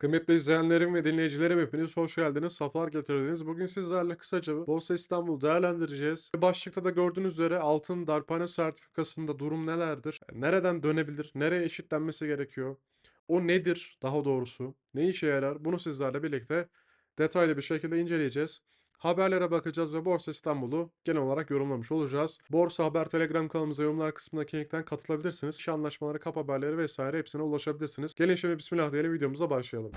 Kıymetli izleyenlerim ve dinleyicilerim hepiniz hoş geldiniz, sefalar getirdiniz. Bugün sizlerle kısaca Borsa İstanbul değerlendireceğiz. Başlıkta da gördüğünüz üzere altın darphane sertifikasında durum nelerdir? Nereden dönebilir? Nereye eşitlenmesi gerekiyor? O nedir daha doğrusu? Ne işe yarar? Bunu sizlerle birlikte detaylı bir şekilde inceleyeceğiz. Haberlere bakacağız ve Borsa İstanbul'u genel olarak yorumlamış olacağız. Borsa Haber Telegram kanalımıza yorumlar kısmındaki linkten katılabilirsiniz. İş anlaşmaları, kap haberleri vesaire hepsine ulaşabilirsiniz. Gelin şimdi bismillah diyelim videomuza başlayalım.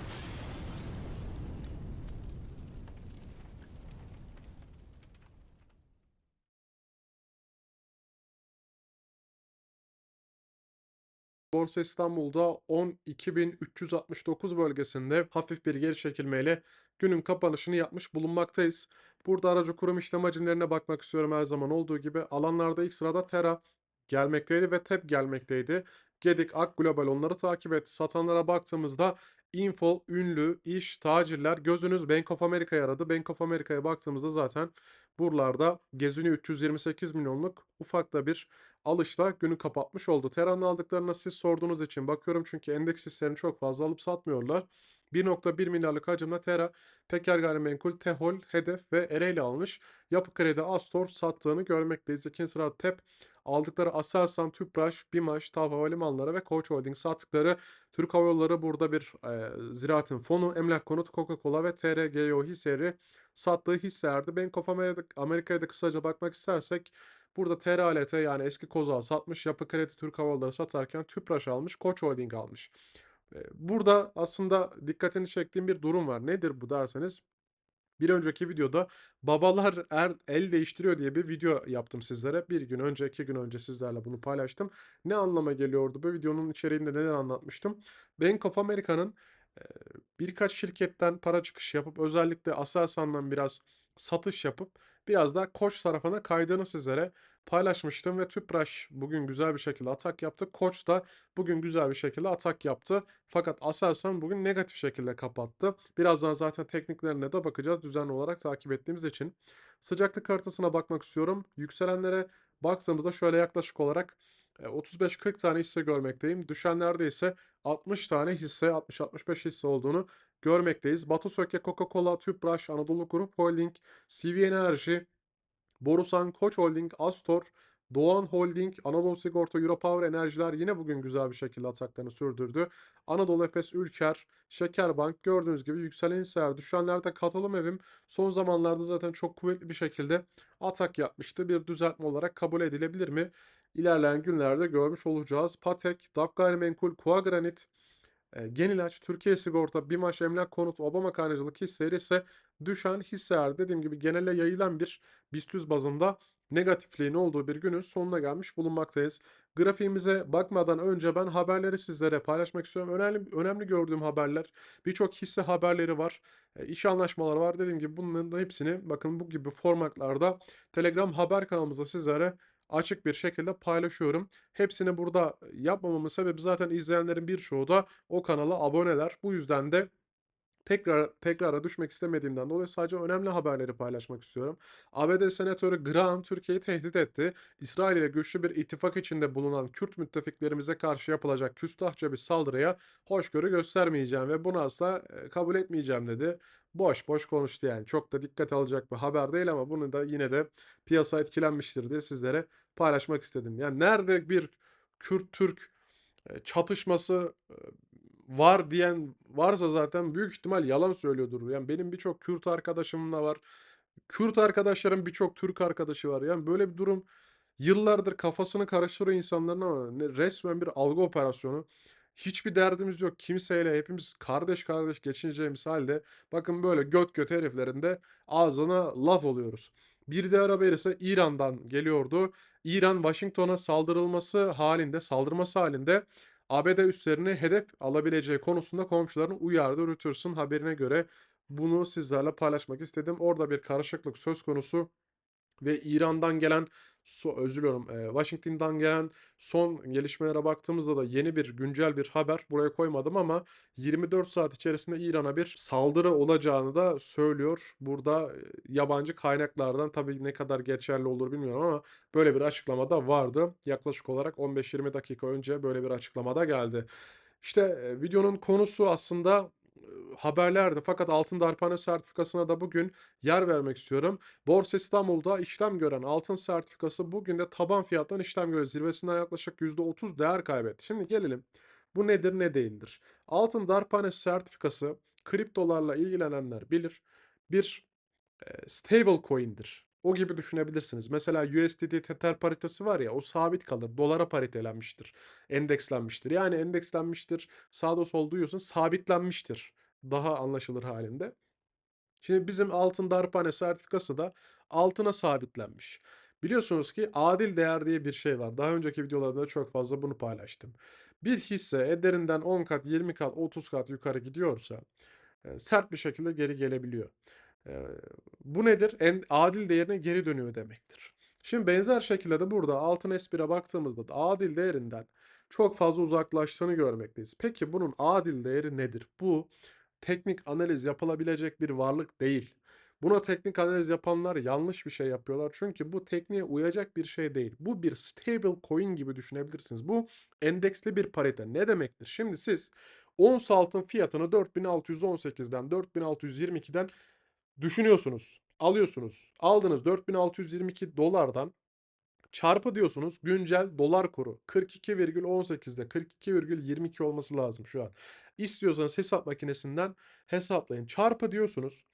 Borsa İstanbul'da 12.369 bölgesinde hafif bir geri çekilmeyle günün kapanışını yapmış bulunmaktayız. Burada aracı kurum işlem hacimlerine bakmak istiyorum her zaman olduğu gibi. Alanlarda ilk sırada Tera gelmekteydi ve TEP gelmekteydi. Gedik, Ak Global onları takip etti. Satanlara baktığımızda Info, Ünlü, İş, Tacirler gözünüz Bank of America'ya aradı. Bank of America'ya baktığımızda zaten buralarda gezini 328 milyonluk ufak da bir alışla günü kapatmış oldu. Tera'nın aldıklarına siz sorduğunuz için bakıyorum çünkü endeks hisselerini çok fazla alıp satmıyorlar. 1.1 milyarlık hacimle Tera, Peker Gayrimenkul, Tehol, Hedef ve Ereğli almış. Yapı Kredi, Astor sattığını görmekteyiz. İkinci sırada TEP aldıkları Aselsan, Tüpraş, BİMAŞ, TAV Havalimanları ve Koç Holding sattıkları Türk Hava Yolları burada bir e, ziraatin fonu, Emlak Konut, Coca-Cola ve TRGO hisseleri sattığı hisselerdi. Bank of America- Amerika'ya da kısaca bakmak istersek Burada TRALT yani eski Kozal satmış. Yapı Kredi Türk Hava satarken Tüpraş almış. Koç Holding almış. Burada aslında dikkatini çektiğim bir durum var. Nedir bu derseniz bir önceki videoda babalar er, el değiştiriyor diye bir video yaptım sizlere. Bir gün önce, iki gün önce sizlerle bunu paylaştım. Ne anlama geliyordu bu videonun içeriğinde neler anlatmıştım? Bank of America'nın birkaç şirketten para çıkışı yapıp özellikle Aselsan'dan biraz satış yapıp biraz daha Koç tarafına kaydığını sizlere paylaşmıştım ve Tüpraş bugün güzel bir şekilde atak yaptı. Koç da bugün güzel bir şekilde atak yaptı. Fakat Aselsan bugün negatif şekilde kapattı. Birazdan zaten tekniklerine de bakacağız düzenli olarak takip ettiğimiz için. Sıcaklık haritasına bakmak istiyorum. Yükselenlere baktığımızda şöyle yaklaşık olarak 35-40 tane hisse görmekteyim. Düşenlerde ise 60 tane hisse, 60-65 hisse olduğunu görmekteyiz. Batu Söke, Coca-Cola, Tüpraş, Anadolu Grup Holding, CV Enerji, Borusan, Koç Holding, Astor, Doğan Holding, Anadolu Sigorta, Europower Enerjiler yine bugün güzel bir şekilde ataklarını sürdürdü. Anadolu Efes, Ülker, Şekerbank gördüğünüz gibi yükselen hisseler düşenlerde katılım evim son zamanlarda zaten çok kuvvetli bir şekilde atak yapmıştı. Bir düzeltme olarak kabul edilebilir mi? İlerleyen günlerde görmüş olacağız. Patek, DAP Gayrimenkul, Kua Granit, e, Genilaç, Türkiye Sigorta, BİMAŞ, Emlak Konut, Obama Kaynacılık hisseleri ise düşen hisseler dediğim gibi genele yayılan bir BIST bazında negatifliğin olduğu bir günün sonuna gelmiş bulunmaktayız. Grafiğimize bakmadan önce ben haberleri sizlere paylaşmak istiyorum. Önemli, önemli gördüğüm haberler birçok hisse haberleri var. E, iş anlaşmaları var. Dediğim gibi bunların hepsini bakın bu gibi formatlarda Telegram haber kanalımızda sizlere açık bir şekilde paylaşıyorum. Hepsini burada yapmamamın sebebi zaten izleyenlerin birçoğu da o kanala aboneler. Bu yüzden de tekrar tekrara düşmek istemediğimden dolayı sadece önemli haberleri paylaşmak istiyorum. ABD Senatörü Graham Türkiye'yi tehdit etti. İsrail ile güçlü bir ittifak içinde bulunan Kürt müttefiklerimize karşı yapılacak küstahça bir saldırıya hoşgörü göstermeyeceğim ve bunu asla e, kabul etmeyeceğim dedi. Boş boş konuştu yani. Çok da dikkat alacak bir haber değil ama bunu da yine de piyasa etkilenmiştir diye sizlere paylaşmak istedim. Yani nerede bir Kürt-Türk çatışması var diyen varsa zaten büyük ihtimal yalan söylüyordur. Yani benim birçok Kürt arkadaşım da var. Kürt arkadaşlarım birçok Türk arkadaşı var. Yani böyle bir durum yıllardır kafasını karıştırıyor insanların ama resmen bir algı operasyonu. Hiçbir derdimiz yok kimseyle hepimiz kardeş kardeş geçineceğimiz halde bakın böyle göt göt heriflerin de ağzına laf oluyoruz. Bir diğer haber ise İran'dan geliyordu. İran Washington'a saldırılması halinde, saldırması halinde ABD üslerini hedef alabileceği konusunda komşularını uyardı. Reuters'ın haberine göre bunu sizlerle paylaşmak istedim. Orada bir karışıklık söz konusu ve İran'dan gelen so özür diliyorum, eee, Washington'dan gelen son gelişmelere baktığımızda da yeni bir güncel bir haber buraya koymadım ama 24 saat içerisinde İran'a bir saldırı olacağını da söylüyor. Burada, yabancı kaynaklardan tabii ne kadar geçerli olur bilmiyorum ama böyle bir açıklama da vardı. Yaklaşık olarak 15-20 dakika önce böyle bir açıklama da geldi. İşte, videonun konusu aslında haberlerdi fakat altın darphane sertifikasına da bugün yer vermek istiyorum. Borsa İstanbul'da işlem gören altın sertifikası bugün de taban fiyattan işlem göre zirvesinden yaklaşık %30 değer kaybetti. Şimdi gelelim bu nedir ne değildir? Altın darphane sertifikası kriptolarla ilgilenenler bilir. Bir Eee, stable coin'dir. O gibi düşünebilirsiniz. Mesela USDT Tether paritesi var ya o sabit kalır. Dolara paritelenmiştir. Endekslenmiştir. Yani endekslenmiştir. Sağda solda duyuyorsun sabitlenmiştir. Daha anlaşılır halinde. Şimdi bizim altın darphane sertifikası da altına sabitlenmiş. Biliyorsunuz ki adil değer diye bir şey var. Daha önceki videolarımda çok fazla bunu paylaştım. Bir hisse ederinden 10 kat, 20 kat, 30 kat yukarı gidiyorsa e, sert bir şekilde geri gelebiliyor. Eee, bu nedir? En adil değerine geri dönüyor demektir. Şimdi benzer şekilde de burada altın S1'e baktığımızda da adil değerinden çok fazla uzaklaştığını görmekteyiz. Peki bunun adil değeri nedir? Bu teknik analiz yapılabilecek bir varlık değil. Buna teknik analiz yapanlar yanlış bir şey yapıyorlar. Çünkü bu tekniğe uyacak bir şey değil. Bu bir stable coin gibi düşünebilirsiniz. Bu endeksli bir parite. Ne demektir? Şimdi siz ons altın fiyatını 4618'den 4622'den Düşünüyorsunuz, alıyorsunuz. Aldınız 4622 dolardan çarpı diyorsunuz güncel dolar kuru 42,18'de 42,22 olması lazım şu an. İstiyorsanız hesap makinesinden hesaplayın. Çarpı diyorsunuz.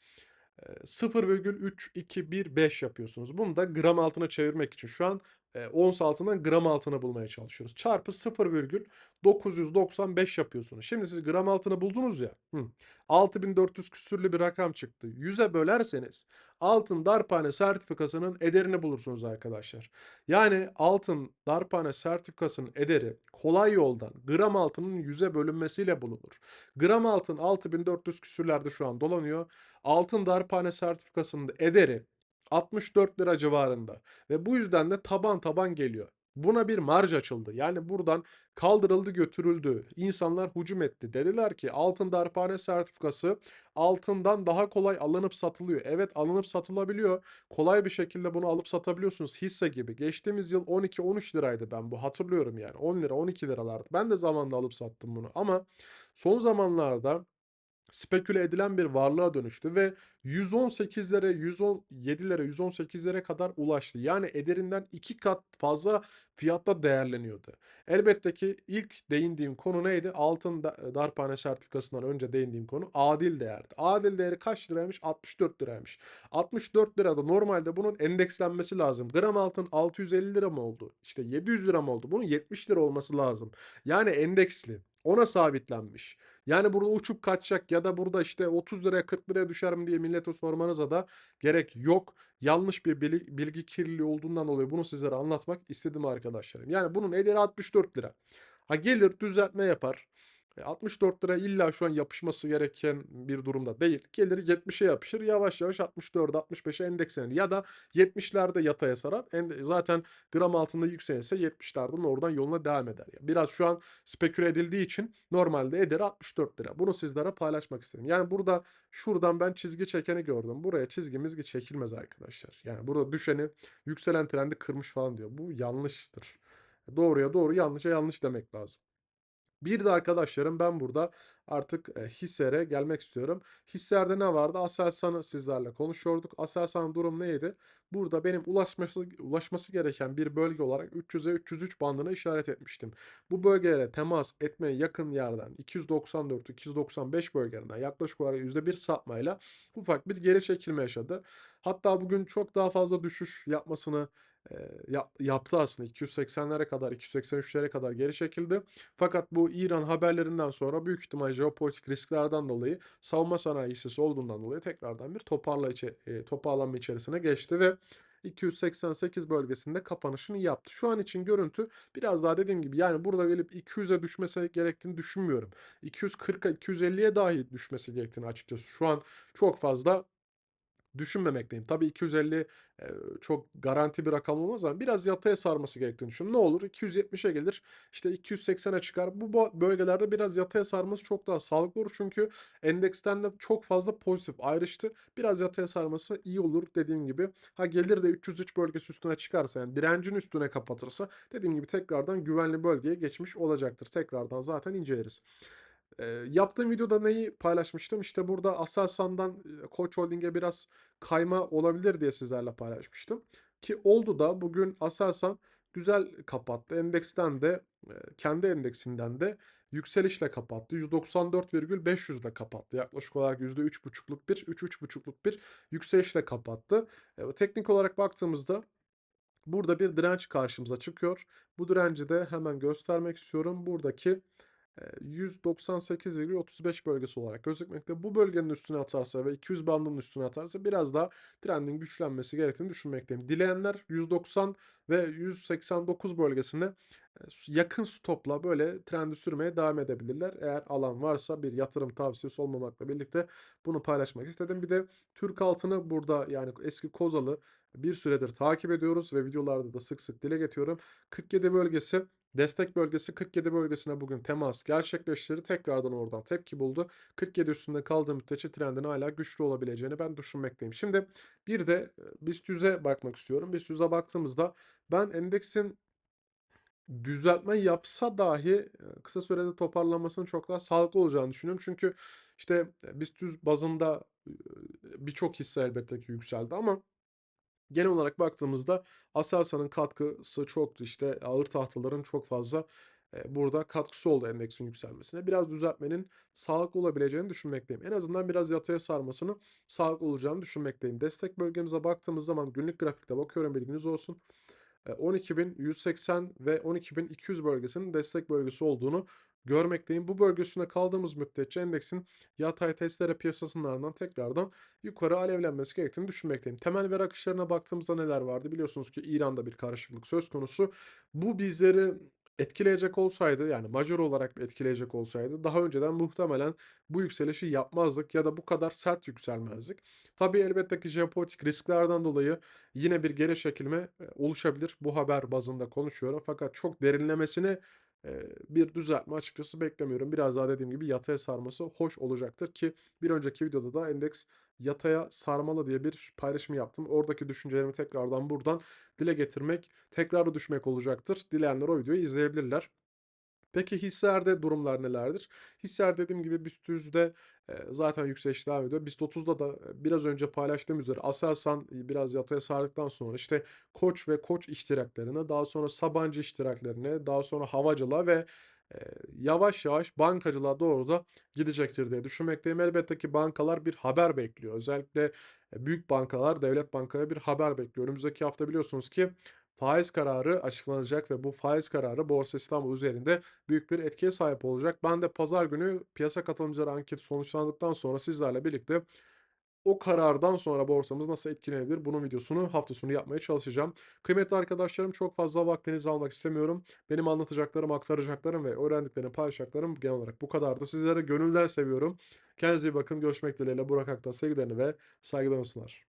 Eee, 0,3215 yapıyorsunuz. Bunu da gram altına çevirmek için şu an e, ons altından gram altını bulmaya çalışıyoruz. Çarpı 0,995 yapıyorsunuz. Şimdi siz gram altını buldunuz ya. Hı, 6400 küsürlü bir rakam çıktı. 100'e bölerseniz altın darphane sertifikasının ederini bulursunuz arkadaşlar. Yani altın darphane sertifikasının ederi kolay yoldan gram altının 100'e bölünmesiyle bulunur. Gram altın 6400 küsürlerde şu an dolanıyor. Altın darphane sertifikasının ederi 64 lira civarında ve bu yüzden de taban taban geliyor. Buna bir marj açıldı. Yani buradan kaldırıldı götürüldü. İnsanlar hücum etti. Dediler ki altın darphane sertifikası altından daha kolay alınıp satılıyor. Evet alınıp satılabiliyor. Kolay bir şekilde bunu alıp satabiliyorsunuz hisse gibi. Geçtiğimiz yıl 12-13 liraydı ben bu hatırlıyorum yani. 10 lira 12 liralardı. Ben de zamanında alıp sattım bunu ama son zamanlarda speküle edilen bir varlığa dönüştü ve 118'lere, 117'lere, 118'lere kadar ulaştı. Yani ederinden 2 kat fazla fiyatta değerleniyordu. Elbette ki ilk değindiğim konu neydi? Altın da- darphane sertifikasından önce değindiğim konu adil değerdi. Adil değeri kaç liraymış? 64 liraymış. 64 lirada normalde bunun endekslenmesi lazım. Gram altın 650 lira mı oldu? İşte 700 lira mı oldu? Bunun 70 lira olması lazım. Yani endeksli. Ona sabitlenmiş. Yani burada uçup kaçacak ya da burada işte 30 liraya 40 liraya düşer mi diye millete sormanıza da gerek yok. Yanlış bir bilgi, bilgi kirliliği olduğundan dolayı bunu sizlere anlatmak istedim arkadaşlarım. Yani bunun ederi 64 lira. Ha gelir düzeltme yapar. E, 64 lira illa şu an yapışması gereken bir durumda değil. Gelir 70'e yapışır. Yavaş yavaş 64'e 65'e endekslenir. Ya da 70'lerde yataya sarar. En- Zaten gram altında yükselirse 70'lerden oradan yoluna devam eder. Biraz şu an speküle edildiği için normalde ederi 64 lira. Bunu sizlere paylaşmak istedim. Yani burada şuradan ben çizgi çekeni gördüm. Buraya çizgi mizgi çekilmez arkadaşlar. Yani burada düşeni yükselen trendi kırmış falan diyor. Bu yanlıştır. Doğruya doğru yanlışa yanlış demek lazım. Bir de arkadaşlarım ben burada artık e, hisselere gelmek istiyorum. Hisselerde ne vardı? Aselsan'ı sizlerle konuşuyorduk. Aselsan'ın durum neydi? Burada benim ulaşması ulaşması gereken bir bölge olarak 300'e 303 bandına işaret etmiştim. Bu bölgelere temas etmeye yakın yerden 294-295 bölgelerinden yaklaşık olarak %1 sapmayla ufak bir geri çekilme yaşadı. Hatta bugün çok daha fazla düşüş yapmasını yap- yaptı aslında. 280'lere kadar, 283'lere kadar geri çekildi. Fakat bu İran haberlerinden sonra büyük ihtimal jeopolitik risklerden dolayı savunma sanayi hissesi olduğundan dolayı tekrardan bir toparla içe- toparlanma içerisine geçti ve 288 bölgesinde kapanışını yaptı. Şu an için görüntü biraz daha dediğim gibi yani burada gelip 200'e düşmesi gerektiğini düşünmüyorum. 240'a 250'ye dahi düşmesi gerektiğini açıkçası şu an çok fazla Düşünmemekteyim. Tabii 250 eee, çok garanti bir rakam olmaz ama biraz yataya sarması gerektiğini düşünüyorum. Ne olur 270'e gelir, işte 280'e çıkar. Bu bölgelerde biraz yataya sarması çok daha sağlıklı olur. Çünkü endeksten de çok fazla pozitif ayrıştı. Biraz yataya sarması iyi olur dediğim gibi. Ha gelir de 303 bölgesi üstüne çıkarsa yani direncin üstüne kapatırsa dediğim gibi tekrardan güvenli bölgeye geçmiş olacaktır. Tekrardan zaten inceleriz. Eee, yaptığım videoda neyi paylaşmıştım? İşte burada Aselsan'dan, Koç Holding'e biraz kayma olabilir diye sizlerle paylaşmıştım. Ki oldu da bugün Aselsan güzel kapattı. Endeksten de, kendi endeksinden de yükselişle kapattı. 194,500'le kapattı. Yaklaşık olarak %3,5'luk bir, 3-3,5'luk bir yükselişle kapattı. Teknik olarak baktığımızda burada bir direnç karşımıza çıkıyor. Bu direnci de hemen göstermek istiyorum. Buradaki 198,35 bölgesi olarak gözükmekte. Bu bölgenin üstüne atarsa ve 200 bandının üstüne atarsa biraz daha trendin güçlenmesi gerektiğini düşünmekteyim. Dileyenler 190 ve 189 bölgesine yakın stopla böyle trendi sürmeye devam edebilirler. Eğer alan varsa bir yatırım tavsiyesi olmamakla birlikte bunu paylaşmak istedim. Bir de Türk altını burada yani eski Kozalı bir süredir takip ediyoruz ve videolarda da sık sık dile getiriyorum. 47 bölgesi Destek bölgesi 47 bölgesine bugün temas gerçekleştirdi. Tekrardan oradan tepki buldu. 47 üstünde kaldığı müddetçe trendin hala güçlü olabileceğini ben düşünmekteyim. Şimdi bir de BIST 100'e bakmak istiyorum. BIST 100'e baktığımızda ben endeksin düzeltme yapsa dahi e, kısa sürede toparlanmasının çok daha sağlıklı olacağını düşünüyorum. Çünkü işte e, BIST 100 bazında e, birçok hisse elbette ki yükseldi ama Genel olarak baktığımızda Aselsan'ın katkısı çoktu. İşte ağır tahtaların çok fazla eee, burada katkısı oldu endeksin yükselmesine. Biraz düzeltmenin sağlıklı olabileceğini düşünmekteyim. En azından biraz yataya sarmasının sağlıklı olacağını düşünmekteyim. Destek bölgemize baktığımız zaman günlük grafikte bakıyorum bilginiz olsun. E, 12.180 ve 12.200 bölgesinin destek bölgesi olduğunu görmekteyim. Bu bölge kaldığımız müddetçe endeksin yatay testlere piyasasının ardından tekrardan yukarı alevlenmesi gerektiğini düşünmekteyim. Temel veri akışlarına baktığımızda neler vardı? Biliyorsunuz ki İran'da bir karışıklık söz konusu. Bu bizleri etkileyecek olsaydı yani majör olarak etkileyecek olsaydı daha önceden muhtemelen bu yükselişi yapmazdık ya da bu kadar sert yükselmezdik. Tabii elbette ki jeopolitik risklerden dolayı yine bir geri çekilme e, oluşabilir. Bu haber bazında konuşuyorum fakat çok derinlemesine e, bir düzeltme açıkçası beklemiyorum. Biraz daha dediğim gibi yataya sarması hoş olacaktır ki bir önceki videoda da endeks yataya sarmalı diye bir paylaşım yaptım. Oradaki düşüncelerimi tekrardan buradan dile getirmek, tekrar düşmek olacaktır. Dileyenler o videoyu izleyebilirler. Peki hisselerde durumlar nelerdir? Hisseler dediğim gibi BIST 100'de e, zaten yükseliş devam ediyor. BIST 30'da da e, biraz önce paylaştığım üzere Aselsan e, biraz yataya sardıktan sonra işte Koç ve Koç iştiraklerine, daha sonra Sabancı iştiraklerine, daha sonra havacılığa ve yavaş yavaş bankacılığa doğru da gidecektir diye düşünmekteyim. Elbette ki bankalar bir haber bekliyor. Özellikle büyük bankalar, devlet bankaları bir haber bekliyor. Önümüzdeki hafta biliyorsunuz ki faiz kararı açıklanacak ve bu faiz kararı Borsa İstanbul üzerinde büyük bir etkiye sahip olacak. Ben de pazar günü piyasa katılımcıları anketi sonuçlandıktan sonra sizlerle birlikte o karardan sonra borsamız nasıl etkilenebilir? Bunun videosunu hafta sonu yapmaya çalışacağım. Kıymetli arkadaşlarım çok fazla vaktinizi almak istemiyorum. Benim anlatacaklarım, aktaracaklarım ve öğrendiklerimi paylaşacaklarım genel olarak bu kadardı. Sizleri gönülden seviyorum. Kendinize iyi bakın. Görüşmek dileğiyle. Burak Aktan sevgilerini ve saygılarını sunar.